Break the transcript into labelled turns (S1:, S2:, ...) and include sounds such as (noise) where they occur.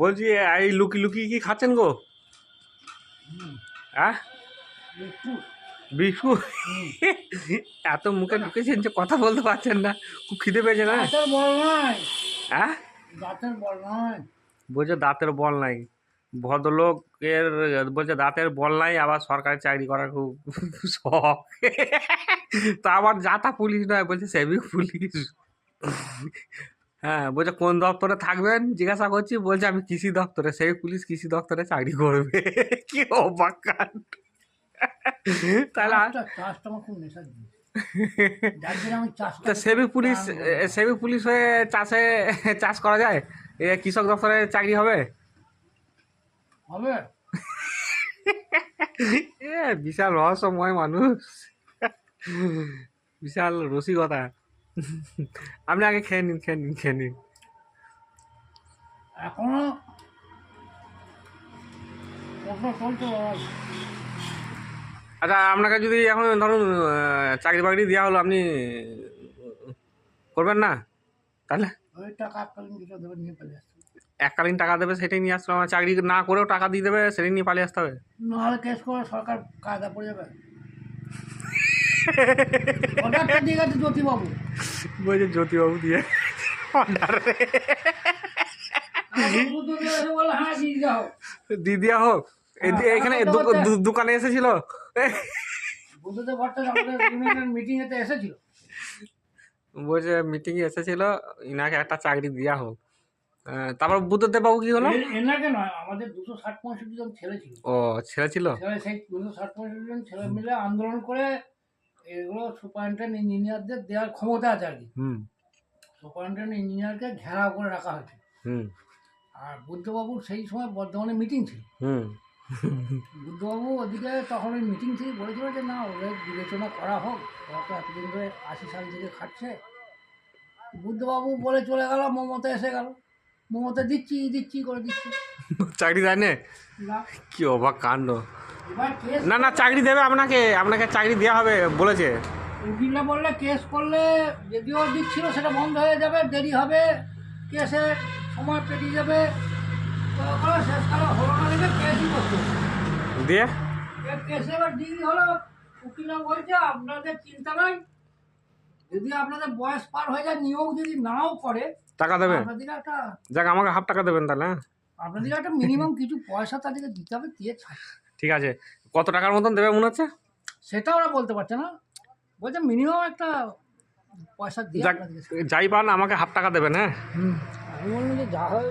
S1: বলছি এই লুকি লুকি কি খাচ্ছেন গো? হ্যাঁ বিস্কুট। এত মুখে ঢুকেছেন যে কথা বলতে পারছেন না। খুব খিদে পেয়েছে না? হ্যাঁ বলছে দাঁতের বল নাই। ভদ্রলোকের বলছে দাঁতের বল নাই আবার সরকারি চাকরি করার খুব শখ। তা আবার যাতা পুলিশ নয় বলছে সেভিক পুলিশ। হ্যাঁ বলছে কোন দপ্তরে থাকবেন? জিজ্ঞাসা করছি বলছে আমি কৃষি দপ্তরে সেই পুলিশ কৃষি দপ্তরে চাকরি করবে। (laughs) কি তাহলে তা সেভিক পুলিশ সেভিক পুলিশ হয়ে চাষে চাষ করা যায়? এ কৃষক দপ্তরে চাকরি হবে?
S2: হবে?
S1: এ বিশাল রহস্যময় মানুষ। বিশাল রসিকতা। আপনি আগে খেয়ে নিন খেয়ে নিন খেয়ে নিন।
S2: এখনও।
S1: আচ্ছা আপনাকে যদি এখন ধরুন চাকরি বাকরি দেওয়া হলো আপনি করবেন না? তাহলে?
S2: এককালীন
S1: টাকা দেবে সেটাই নিয়ে আসতে হবে। চাকরি না করেও টাকা দিয়ে দেবে সেটাই নিয়ে পালিয়ে আসতে হবে।
S2: নাহলে কেস করে সরকার কায়দা পড়ে যাবে। (laughs) অর্ডারটা দিয়ে গেছে জ্যোতিবাবু।
S1: বলছে জ্যোতিবাবু দিয়ে অর্ডারে
S2: দিয়ে হ্যাঁ দিয়ে
S1: হোক। এই এখানে দোকানে এসেছিল।
S2: বুদ্ধদেব ভট্টাচার্য আমাদের ইউনিয়নের এসেছিল।
S1: বলছে মিটিংয়ে এসেছিল ইনাকে একটা চাকরি দেওয়া হোক। তারপর বুদ্ধদেব বাবু কি হলো?
S2: এনাকে নয় আমাদের দুশো ষাট পঁয়ষট্টি জন ছেলে ছিল।
S1: ও ছেলে ছিল?
S2: ছেলে সেই দুশো ষাট পঁয়ষট্টি জন ছেলে মিলে আন্দোলন করে এগুলো সুপারিনটেন্ট ইঞ্জিনিয়ারদের দেওয়ার ক্ষমতা আছে আর কি। সুপারিনটেন্ট ইঞ্জিনিয়ারকে ঘেরাও করে রাখা হয়েছে। আর বুদ্ধবাবুর সেই সময় বর্ধমানে মিটিং ছিল। বুদ্ধবাবু ওদিকে তখন ওই মিটিং থেকে বলেছিল যে না ওদের বিবেচনা করা হোক। ওরা তো এতদিন ধরে আশি সাল থেকে খাচ্ছে বুদ্ধবাবু বলে চলে গেল মমতা এসে গেল। মমতা দিচ্ছি দিচ্ছি করে দিচ্ছি।
S1: চাকরি দেয় না। কি অবাক কাণ্ড। না না চাকরি দেবে আপনাকে আপনাকে চাকরি দেওয়া হবে বলেছে।
S2: উকিলরা বললে কেস করলে যদিও দিচ্ছিল সেটা বন্ধ হয়ে যাবে দেরি হবে কেসে সময় পেরিয়ে যাবে। শেষকালে হলো না দেখে কেসই করতে হলো।
S1: দিয়ে?
S2: এ কেসে এবার ডিগ্রি হলো উকিলরা বলছে আপনাদের চিন্তা নাই। যদি আপনাদের বয়স পার হয়ে যায় নিয়োগ যদি নাও করে
S1: টাকা দেবে
S2: আপনাদের একটা
S1: যাক আমাকে হাফ টাকা দেবেন তাহলে হ্যাঁ?
S2: আপনাদের একটা মিনিমাম কিছু পয়সা তাদেরকে দিতে হবে দিয়ে
S1: ঠিক আছে। কত টাকার মতন দেবে মনে হচ্ছে?
S2: সেটা ওরা বলতে পারছে না। বলছে মিনিমাম একটা পয়সা দিয়ে
S1: যাই পান আমাকে হাফ টাকা দেবেন হ্যাঁ।
S2: আমি বললাম যে যা হয়